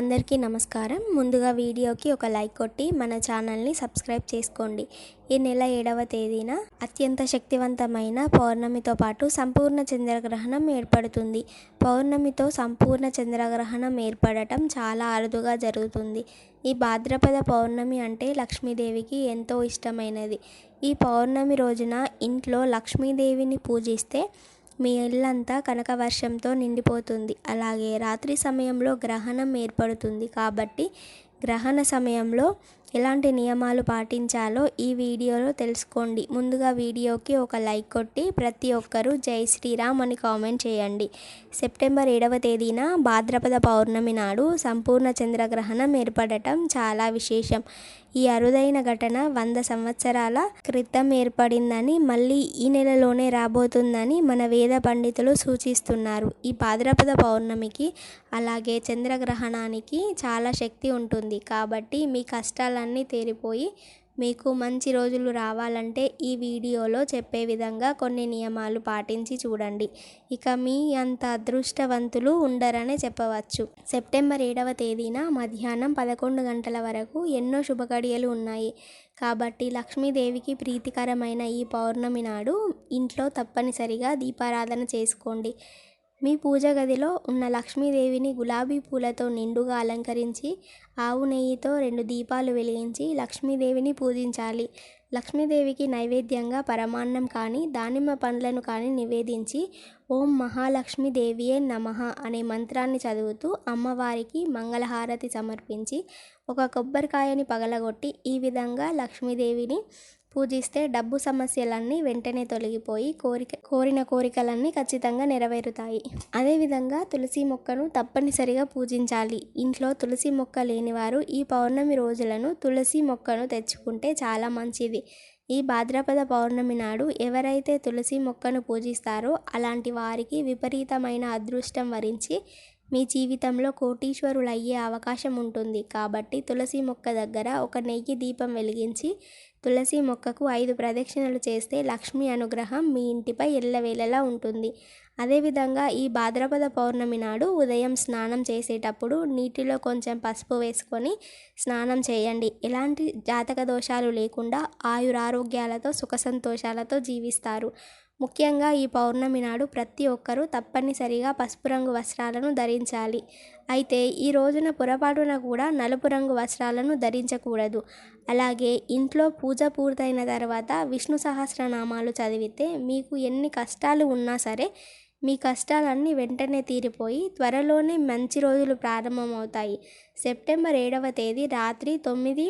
అందరికీ నమస్కారం. ముందుగా వీడియోకి ఒక లైక్ కొట్టి మన ఛానల్ని సబ్స్క్రైబ్ చేసుకోండి. ఈ నెల ఏడవ తేదీన అత్యంత శక్తివంతమైన పౌర్ణమితో పాటు సంపూర్ణ చంద్రగ్రహణం ఏర్పడుతుంది. పౌర్ణమితో సంపూర్ణ చంద్రగ్రహణం ఏర్పడటం చాలా అరుదుగా జరుగుతుంది. ఈ భాద్రపద పౌర్ణమి అంటే లక్ష్మీదేవికి ఎంతో ఇష్టమైనది. ఈ పౌర్ణమి రోజున ఇంట్లో లక్ష్మీదేవిని పూజిస్తే మీ ఇల్లంతా కనకవర్షంతో నిండిపోతుంది. అలాగే రాత్రి సమయంలో గ్రహణం ఏర్పడుతుంది. కాబట్టి గ్రహణ సమయంలో ఎలాంటి నియమాలు పాటించాలో ఈ వీడియోలో తెలుసుకోండి. ముందుగా వీడియోకి ఒక లైక్ కొట్టి ప్రతి ఒక్కరూ జై శ్రీరామ్ అని కామెంట్ చేయండి. సెప్టెంబర్ ఏడవ తేదీన భాద్రపద పౌర్ణమి నాడు సంపూర్ణ చంద్రగ్రహణం ఏర్పడటం చాలా విశేషం. ఈ అరుదైన ఘటన వంద సంవత్సరాల క్రితం ఏర్పడిందని మళ్ళీ ఈ నెలలోనే రాబోతుందని మన వేద పండితులు సూచిస్తున్నారు. ఈ భాద్రపద పౌర్ణమికి అలాగే చంద్రగ్రహణానికి చాలా శక్తి ఉంటుంది. కాబట్టి మీ కష్టాలన్నీ తీరిపోయి మీకు మంచి రోజులు రావాలంటే ఈ వీడియోలో చెప్పే విధంగా కొన్ని నియమాలు పాటించి చూడండి. ఇక మీ అంత అదృష్టవంతులు ఉండరనే చెప్పవచ్చు. సెప్టెంబర్ ఏడవ తేదీన మధ్యాహ్నం పదకొండు గంటల వరకు ఎన్నో శుభగడియలు ఉన్నాయి. కాబట్టి లక్ష్మీదేవికి ప్రీతికరమైన ఈ పౌర్ణమి నాడు ఇంట్లో తప్పనిసరిగా దీపారాధన చేసుకోండి. మీ పూజ గదిలో ఉన్న లక్ష్మీదేవిని గులాబీ పూలతో నిండుగా అలంకరించి ఆవు నెయ్యితో రెండు దీపాలు వెలిగించి లక్ష్మీదేవిని పూజించాలి. లక్ష్మీదేవికి నైవేద్యంగా పరమాన్నం కానీ దానిమ్మ పండ్లను కానీ నివేదించి ఓం మహాలక్ష్మీదేవియే నమః అనే మంత్రాన్ని చదువుతూ అమ్మవారికి మంగళహారతి సమర్పించి ఒక కొబ్బరికాయని పగలగొట్టి ఈ విధంగా లక్ష్మీదేవిని పూజిస్తే డబ్బు సమస్యలన్నీ వెంటనే తొలగిపోయి కోరిక కోరిన కోరికలన్నీ ఖచ్చితంగా నెరవేరుతాయి. అదేవిధంగా తులసి మొక్కను తప్పనిసరిగా పూజించాలి. ఇంట్లో తులసి మొక్క లేనివారు ఈ పౌర్ణమి రోజులను తులసి మొక్కను తెచ్చుకుంటే చాలా మంచిది. ఈ భాద్రపద పౌర్ణమి నాడు ఎవరైతే తులసి మొక్కను పూజిస్తారో అలాంటి వారికి విపరీతమైన అదృష్టం వరించి మీ జీవితంలో కోటీశ్వరులు అయ్యే అవకాశం ఉంటుంది. కాబట్టి తులసి మొక్క దగ్గర ఒక నెయ్యి దీపం వెలిగించి తులసి మొక్కకు ఐదు ప్రదక్షిణలు చేస్తే లక్ష్మి అనుగ్రహం మీ ఇంటిపై ఎల్లవేళలా ఉంటుంది. అదేవిధంగా ఈ భాద్రపద పౌర్ణమి నాడు ఉదయం స్నానం చేసేటప్పుడు నీటిలో కొంచెం పసుపు వేసుకొని స్నానం చేయండి. ఎలాంటి జాతక దోషాలు లేకుండా ఆయురారోగ్యాలతో సుఖ సంతోషాలతో జీవిస్తారు. ముఖ్యంగా ఈ పౌర్ణమి నాడు ప్రతి ఒక్కరూ తప్పనిసరిగా పసుపు రంగు వస్త్రాలను ధరించాలి. అయితే ఈ రోజున పొరపాటున కూడా నలుపు రంగు వస్త్రాలను ధరించకూడదు. అలాగే ఇంట్లో పూజ పూర్తయిన తర్వాత విష్ణు సహస్రనామాలు చదివితే మీకు ఎన్ని కష్టాలు ఉన్నా సరే మీ కష్టాలన్నీ వెంటనే తీరిపోయి త్వరలోనే మంచి రోజులు ప్రారంభమవుతాయి. సెప్టెంబర్ ఏడవ తేదీ రాత్రి తొమ్మిది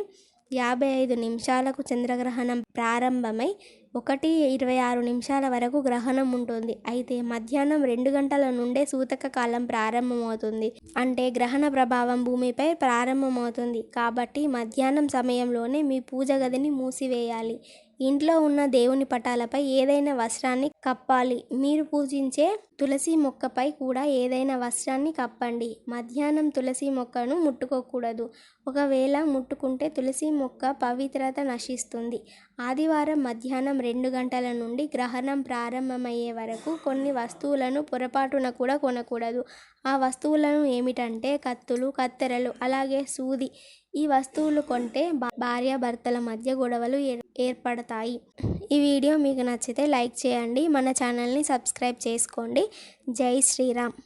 యాభై ఐదు నిమిషాలకు చంద్రగ్రహణం ప్రారంభమై ఒకటి ఇరవై ఆరు నిమిషాల వరకు గ్రహణం ఉంటుంది. అయితే మధ్యాహ్నం రెండు గంటల నుండే సూతక కాలం ప్రారంభమవుతుంది. అంటే గ్రహణ ప్రభావం భూమిపై ప్రారంభమవుతుంది. కాబట్టి మధ్యాహ్నం సమయంలోనే మీ పూజ గదిని మూసివేయాలి. ఇంట్లో ఉన్న దేవుని పటాలపై ఏదైనా వస్త్రాన్ని కప్పాలి. మీరు పూజించే తులసి మొక్కపై కూడా ఏదైనా వస్త్రాన్ని కప్పండి. మధ్యాహ్నం తులసి మొక్కను ముట్టుకోకూడదు. ఒకవేళ ముట్టుకుంటే తులసి మొక్క పవిత్రత నశిస్తుంది. ఆదివారం మధ్యాహ్నం రెండు గంటల నుండి గ్రహణం ప్రారంభమయ్యే వరకు కొన్ని వస్తువులను పొరపాటున కూడా కొనకూడదు. ఆ వస్తువులను ఏమిటంటే కత్తులు కత్తెరలు అలాగే సూది. ఈ వస్తువులు కొంటే భార్యాభర్తల మధ్య గొడవలు ఏర్పడతాయి. ఈ వీడియో మీకు నచ్చితే లైక్ చేయండి. మన ఛానల్ని సబ్స్క్రైబ్ చేసుకోండి. జై శ్రీరామ్.